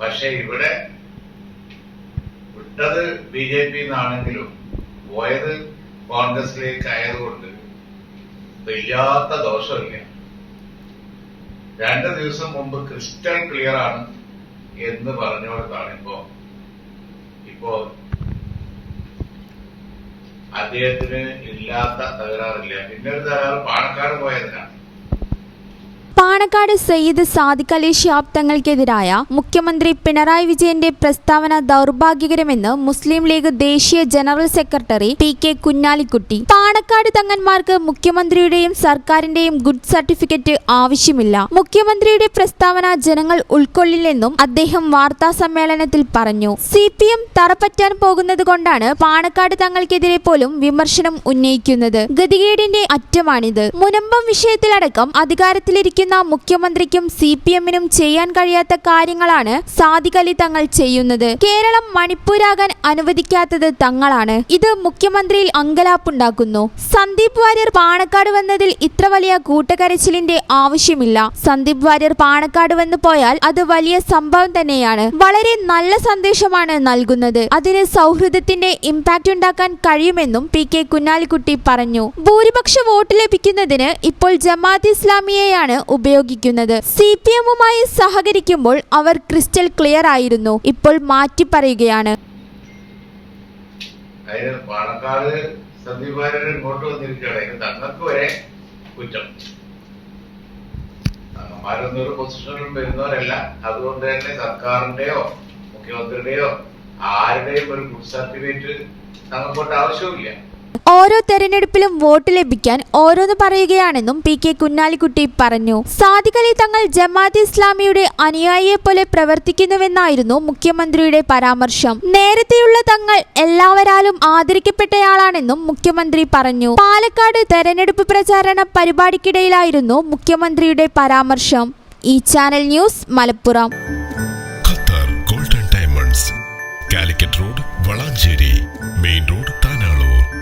പക്ഷെ ഇവിടെ വിട്ടത് ബി ജെ പി എന്നാണെങ്കിലും പോയത് കോൺഗ്രസിലേക്ക് ആയതുകൊണ്ട് ഇല്ലാത്ത ദോഷമില്ല. രണ്ട് ദിവസം മുമ്പ് ക്രിസ്റ്റൽ ക്ലിയർ ആണ് എന്ന് പറഞ്ഞുകൊടുത്താണ് ഇപ്പോ ഇപ്പോ അദ്ദേഹത്തിന് ഇല്ലാത്ത തകരാറില്ല. പിന്നെ ഒരു തകരാറ് പാണക്കാട് പോയതിനാണ്. പാണക്കാട് സയ്യിദ് സാദിഖ് അലി ഷിഹാബ് തങ്ങൾക്കെതിരായ മുഖ്യമന്ത്രി പിണറായി വിജയന്റെ പ്രസ്താവന ദൗർഭാഗ്യകരമെന്ന് മുസ്ലിം ലീഗ് ദേശീയ general secretary P K Kunhalikutty. Panakkad തങ്ങന്മാർക്ക് മുഖ്യമന്ത്രിയുടെയും സർക്കാരിന്റെയും ഗുഡ് സർട്ടിഫിക്കറ്റ് ആവശ്യമില്ല. മുഖ്യമന്ത്രിയുടെ പ്രസ്താവന ജനങ്ങൾ ഉൾക്കൊള്ളില്ലെന്നും അദ്ദേഹം വാർത്താ സമ്മേളനത്തിൽ പറഞ്ഞു. സി പി എം തറപ്പറ്റാൻ പോകുന്നത് കൊണ്ടാണ് പാണക്കാട് തങ്ങൾക്കെതിരെ പോലും വിമർശനം ഉന്നയിക്കുന്നത്. ഗതികേടിന്റെ അറ്റമാണിത്. മുനമ്പം വിഷയത്തിലടക്കം അധികാരത്തിലിരിക്കുന്ന മുഖ്യമന്ത്രിക്കും സി പി എമ്മിനും ചെയ്യാൻ കഴിയാത്ത കാര്യങ്ങളാണ് സാദിഖ് അലി തങ്ങൾ ചെയ്യുന്നത്. കേരളം മണിപ്പൂരാകാൻ അനുവദിക്കാത്തത് തങ്ങളാണ്. ഇത് മുഖ്യമന്ത്രിയിൽ അങ്കലാപ്പുണ്ടാക്കുന്നു. സന്ദീപ് വാര്യർ പാണക്കാട് വന്നതിൽ ഇത്ര വലിയ കൂട്ടക്കരച്ചിലിന്റെ ആവശ്യമില്ല. സന്ദീപ് വാര്യർ പാണക്കാട് വന്നു പോയാൽ അത് വലിയ സംഭവം തന്നെയാണ്. വളരെ നല്ല സന്ദേശമാണ് നൽകുന്നത്. അതിന് സൗഹൃദത്തിന്റെ ഇമ്പാക്റ്റ് ഉണ്ടാക്കാൻ കഴിയുമെന്നും പി കെ കുഞ്ഞാലിക്കുട്ടി പറഞ്ഞു. ഭൂരിപക്ഷ വോട്ട് ലഭിക്കുന്നതിന് ഇപ്പോൾ ജമാഅത്ത് ഇസ്ലാമിയെയാണ് ഉപയോഗിക്കുന്നത് സി പി എമ്മുമായി സഹകരിക്കുമ്പോൾ അവർ ക്രിസ്റ്റൽ ക്ലിയർ ആയിരുന്നു. ഇപ്പോൾ മാറ്റി പറയുകയാണ്. കുറ്റം. അതുകൊണ്ട് തന്നെ സർക്കാരിന്റെയോ മുഖ്യമന്ത്രിയുടെയോ ആരുടെയും ഒരു ഗുഡ് സർട്ടിഫിക്കറ്റ് തങ്ങൾക്കൊണ്ട് ആവശ്യമില്ല ഓരോ തെരഞ്ഞെടുപ്പിലും വോട്ട് ലഭിക്കാൻ ഓരോന്ന് പറയുകയാണെന്നും പി കെ കുഞ്ഞാലിക്കുട്ടി പറഞ്ഞു. സാദിഖ് അലി തങ്ങൾ ജമാഅത്ത് ഇസ്ലാമിയുടെ അനുയായിയെ പോലെ പ്രവർത്തിക്കുന്നുവെന്നായിരുന്നു മുഖ്യമന്ത്രിയുടെ പരാമർശം. നേരത്തെയുള്ള തങ്ങൾ എല്ലാവരാലും ആദരിക്കപ്പെട്ടയാളാണെന്നും മുഖ്യമന്ത്രി പറഞ്ഞു. പാലക്കാട് തെരഞ്ഞെടുപ്പ് പ്രചാരണ പരിപാടിക്കിടയിലായിരുന്നു മുഖ്യമന്ത്രിയുടെ പരാമർശം. ഈ channel news Malappuram. Qatar golden diamonds Calicut road Valanchery main road Tanalur.